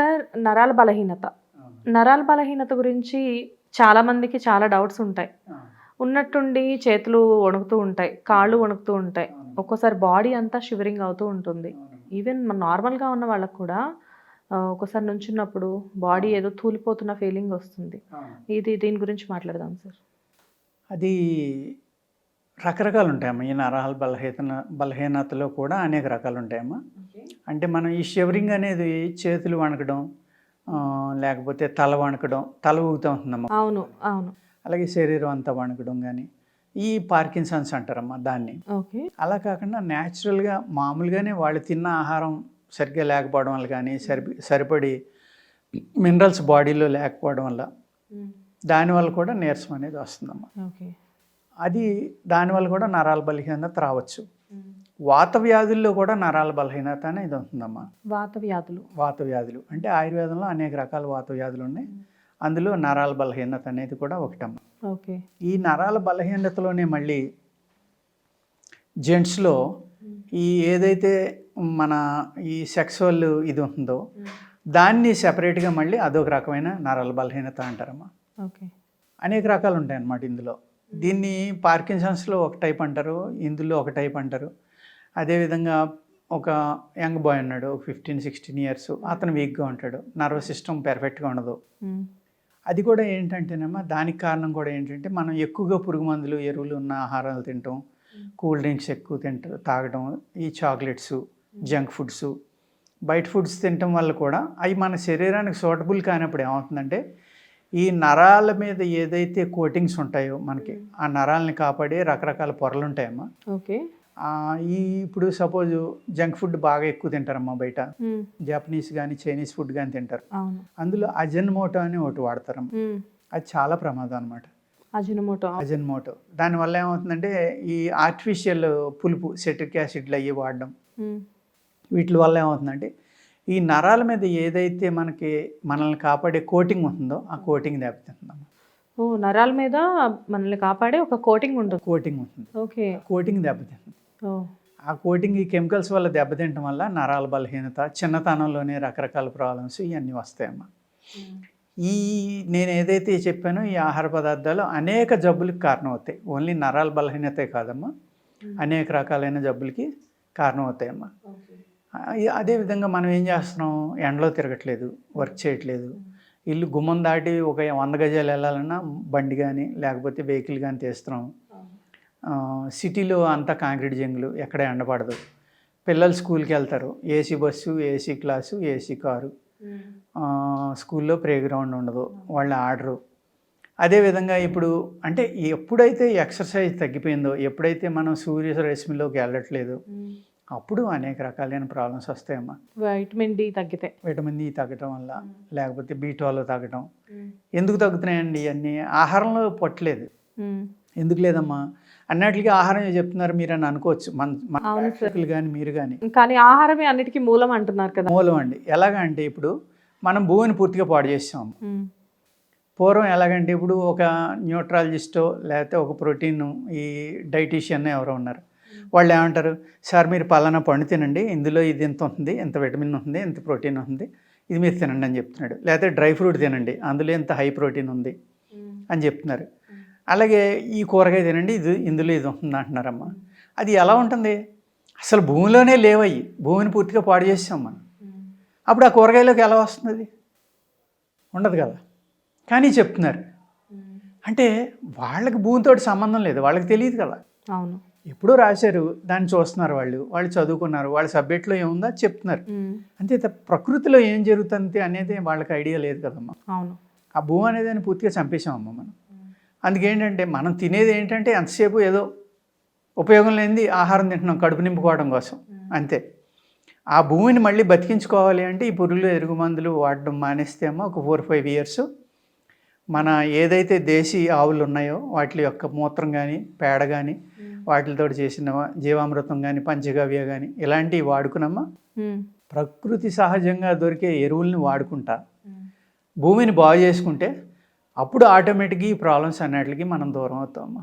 Sir నరాల బలహీనత. నరాల బలహీనత గురించి చాలా మందికి చాలా డౌట్స్ ఉంటాయి. ఉన్నట్టుండి చేతులు వణుకుతూ ఉంటాయి కాళ్ళు వణుకుతూ ఉంటాయి. ఒక్కోసారి బాడీ అంతా షివరింగ్ అవుతూ ఉంటుంది. ఈవెన్ మన నార్మల్గా ఉన్న వాళ్ళకు కూడా ఆ, ఒక్కోసారి నుంచున్నప్పుడు బాడీ ఏదో తూలిపోతున్న ఫీలింగ్ వస్తుంది. ఇది దీని గురించి మాట్లాడదాం సార్. అది రకరకాలు ఉంటాయమ్మా ఈ నరాల బలహీన బలహీనతలో కూడా అనేక రకాలు ఉంటాయమ్మా అంటే మనం ఈ షివరింగ్ అనేది చేతులు వణకడం లేకపోతే తల వణకడం తల ఊగుతూ ఉంటుందమ్మా. అవును అవును. అలాగే శరీరం అంతా వణకడం కానీ ఈ పార్కిన్సన్స్ అంటారమ్మా దాన్ని. ఓకే. అలా కాకుండా న్యాచురల్గా మామూలుగానే వాళ్ళు తిన్న ఆహారం సరిగ్గా లేకపోవడం వల్ల కానీ సరి సరిపడి మినరల్స్ బాడీలో లేకపోవడం వల్ల దానివల్ల కూడా నీరసం అనేది వస్తుందమ్మా. ఓకే. అది దానివల్ల కూడా నరాల బలహీనత రావచ్చు. వాత వ్యాధుల్లో కూడా నరాల బలహీనత అనేది ఉంటుందమ్మా. వాత వ్యాధులు. వాత వ్యాధులు. అంటే ఆయుర్వేదంలో అనేక రకాల వాత వ్యాధులు ఉన్నాయి. అందులో నరాల బలహీనత అనేది కూడా ఒకటమ్మా. ఓకే. ఈ నరాల బలహీనతలోనే మళ్ళీ జెంట్స్లో ఈ ఏదైతే మన ఈ సెక్సువల్ ఇది ఉందో దాన్ని సెపరేట్గా మళ్ళీ అదొక రకమైన నరాల బలహీనత అంటారమ్మా. ఓకే. అనేక రకాలు ఉంటాయి అన్నమాట ఇందులో. దీన్ని పార్కిన్సన్స్లో ఒక టైప్ అంటారు ఇందులో ఒక టైప్ అంటారు. అదేవిధంగా ఒక యంగ్ బాయ్ ఉన్నాడు ఫిఫ్టీన్ సిక్స్టీన్ ఇయర్స్. అతను వీక్గా ఉంటాడు నర్వస్ సిస్టమ్ పెర్ఫెక్ట్గా ఉండదు. అది కూడా ఏంటంటేనమ్మా దానికి కారణం కూడా ఏంటంటే మనం ఎక్కువగా పురుగు మందులు ఎరువులు ఉన్న ఆహారాలు తింటాం. కూల్ డ్రింక్స్ ఎక్కువ తింటాం తాగడం ఈ చాక్లెట్స్ జంక్ ఫుడ్స్. బయట ఫుడ్స్ తినటం వల్ల కూడా అవి మన శరీరానికి సూటబుల్ కానప్పుడు ఏమవుతుందంటే ఈ నరాల మీద ఏదైతే కోటింగ్స్ ఉంటాయో మనకి ఆ నరాలని కాపాడే రకరకాల పొరలు ఉంటాయమ్మా ఓకే ఈ ఇప్పుడు సపోజ్ జంక్ ఫుడ్ బాగా ఎక్కువ తింటారమ్మా బయట. జపనీస్ కానీ చైనీస్ ఫుడ్ కానీ తింటారు. అందులో అజన్మోటో అని ఒకటి వాడతారమ్మా. అది చాలా ప్రమాదం అనమాట అజినమోటో. అజన్మోటో. దానివల్ల ఏమవుతుందంటే ఈ ఆర్టిఫిషియల్ పులుపు సెట్రిక్ యాసిడ్లు అయ్యి వాడడం. వీటి వల్ల ఏమవుతుందంటే ఈ నరాల మీద ఏదైతే మనకి మనల్ని కాపాడే కోటింగ్ ఉంటుందో ఆ కోటింగ్ దెబ్బతింటుందమ్మా ఓ నరాల మీద మనల్ని కాపాడే ఒక కోటింగ్ ఉంటుంది? కోటింగ్ ఉంటుంది. ఓకే. కోటింగ్ దెబ్బతింటుంది. ఓ. ఆ కోటింగ్ ఈ కెమికల్స్ వల్ల దెబ్బతింటం వల్ల నరాల బలహీనత చిన్నతనంలోనే రకరకాల ప్రాబ్లమ్స్ ఇవన్నీ వస్తాయమ్మా. ఈ నేను ఏదైతే చెప్పానో ఈ ఆహార పదార్థాలు అనేక జబ్బులకు కారణం అవుతాయి ఓన్లీ నరాల బలహీనతే కాదమ్మా. అనేక రకాలైన జబ్బులకి కారణం అవుతాయమ్మా ఆ, అదేవిధంగా మనం ఏం చేస్తున్నాం? ఎండలో తిరగట్లేదు వర్క్ చేయట్లేదు. ఇల్లు గుమ్మం దాటి ఒక వంద గజాలు వెళ్ళాలన్నా బండి కానీ లేకపోతే వెహికల్ కానీ తీస్తున్నాం. సిటీలో అంతా కాంక్రీట్ జంగులు ఎక్కడ ఎండపడదు పిల్లలు స్కూల్కి వెళ్తారు. AC bus AC class AC car. స్కూల్లో ప్లే గ్రౌండ్ ఉండదు. వాళ్ళు ఆడరు. అదేవిధంగా ఇప్పుడు అంటే ఎప్పుడైతే ఎక్సర్సైజ్ తగ్గిపోయిందో ఎప్పుడైతే మనం సూర్య రశ్మిలోకి వెళ్ళట్లేదు అప్పుడు అనేక రకాలైన ప్రాబ్లమ్స్ వస్తాయమ్మా. వైటమిన్ డి తగ్గితే. విటమిన్ డి తగ్గటం వల్ల లేకపోతే బీటాలో తగ్గటం. ఎందుకు తగ్గుతున్నాయండి? ఇవన్నీ ఆహారంలో పట్టలేదు. ఎందుకు లేదమ్మా? అన్నట్లుగా ఆహారం చెప్తున్నారు మీరు అని అనుకోవచ్చు. మన కానీ మీరు కానీ కానీ ఆహారమే అన్నిటికీ మూలం అంటున్నారు కదా. మూలం అండి. ఎలాగ అంటే ఇప్పుడు మనం భూమిని పూర్తిగా పాడు చేసాం. ఉమ్, పూర్వం ఎలాగంటే ఇప్పుడు ఒక న్యూట్రాలజిస్టో లేకపోతే ఒక ప్రోటీన్ ఈ డైటీషియన్ ఎవరో ఉన్నారు. వాళ్ళు ఏమంటారు సార్ మీరు పలానా పండు తినండి ఇందులో ఇది ఎంత ఉంటుంది ఎంత విటమిన్ ఉంటుంది ఎంత ప్రోటీన్ ఉంది ఇది మీరు తినండి అని చెప్తున్నాడు. లేకపోతే డ్రై ఫ్రూట్ తినండి అందులో ఎంత హై ప్రోటీన్ ఉంది అని చెప్తున్నారు. అలాగే ఈ కూరగాయ తినండి ఇది ఇందులో ఇది ఉంటుంది అంటున్నారమ్మా. అది ఎలా ఉంటుంది? అసలు భూమిలోనే లేవయ్యి భూమిని పూర్తిగా పాడు చేసాం మనం. అప్పుడు ఆ కూరగాయలోకి ఎలా వస్తుంది? ఉండదు కదా. కానీ చెప్తున్నారు. అంటే వాళ్ళకి భూమితో సంబంధం లేదు వాళ్ళకి తెలియదు కదా. అవును. ఎప్పుడో రాశారు దాన్ని చూస్తున్నారు వాళ్ళు. వాళ్ళు చదువుకున్నారు వాళ్ళ సబ్జెక్ట్లో ఏముందో చెప్తున్నారు. అంతే ప్రకృతిలో ఏం జరుగుతుంది అనేది వాళ్ళకి ఐడియా లేదు కదమ్మా. అవును. ఆ భూమి అనేది పూర్తిగా చంపేసామమ్మా మనం. అందుకేంటంటే మనం తినేది ఏంటంటే ఎంతసేపు ఏదో ఉపయోగం లేనిది ఆహారం తింటున్నాం కడుపు నింపుకోవడం కోసం. అంతే. ఆ భూమిని మళ్ళీ బతికించుకోవాలి అంటే ఈ పురుగులు ఎరుగు మందులు వాడడం మానేస్తే అమ్మా ఒక ఫోర్ ఫైవ్ ఇయర్స్ మన ఏదైతే దేశీ ఆవులు ఉన్నాయో వాటి యొక్క మూత్రం కానీ పేడ కానీ వాటితో చేసిన జీవామృతం కానీ పంచగవ్య కానీ ఇలాంటివి వాడుకునమ్మా ప్రకృతి సహజంగా దొరికే ఎరువుల్ని వాడుకుంటా. భూమిని బాగు చేసుకుంటే అప్పుడు ఆటోమేటిక్గా ఈ ప్రాబ్లమ్స్ అన్నిటికీ మనం దూరం అవుతామమ్మా.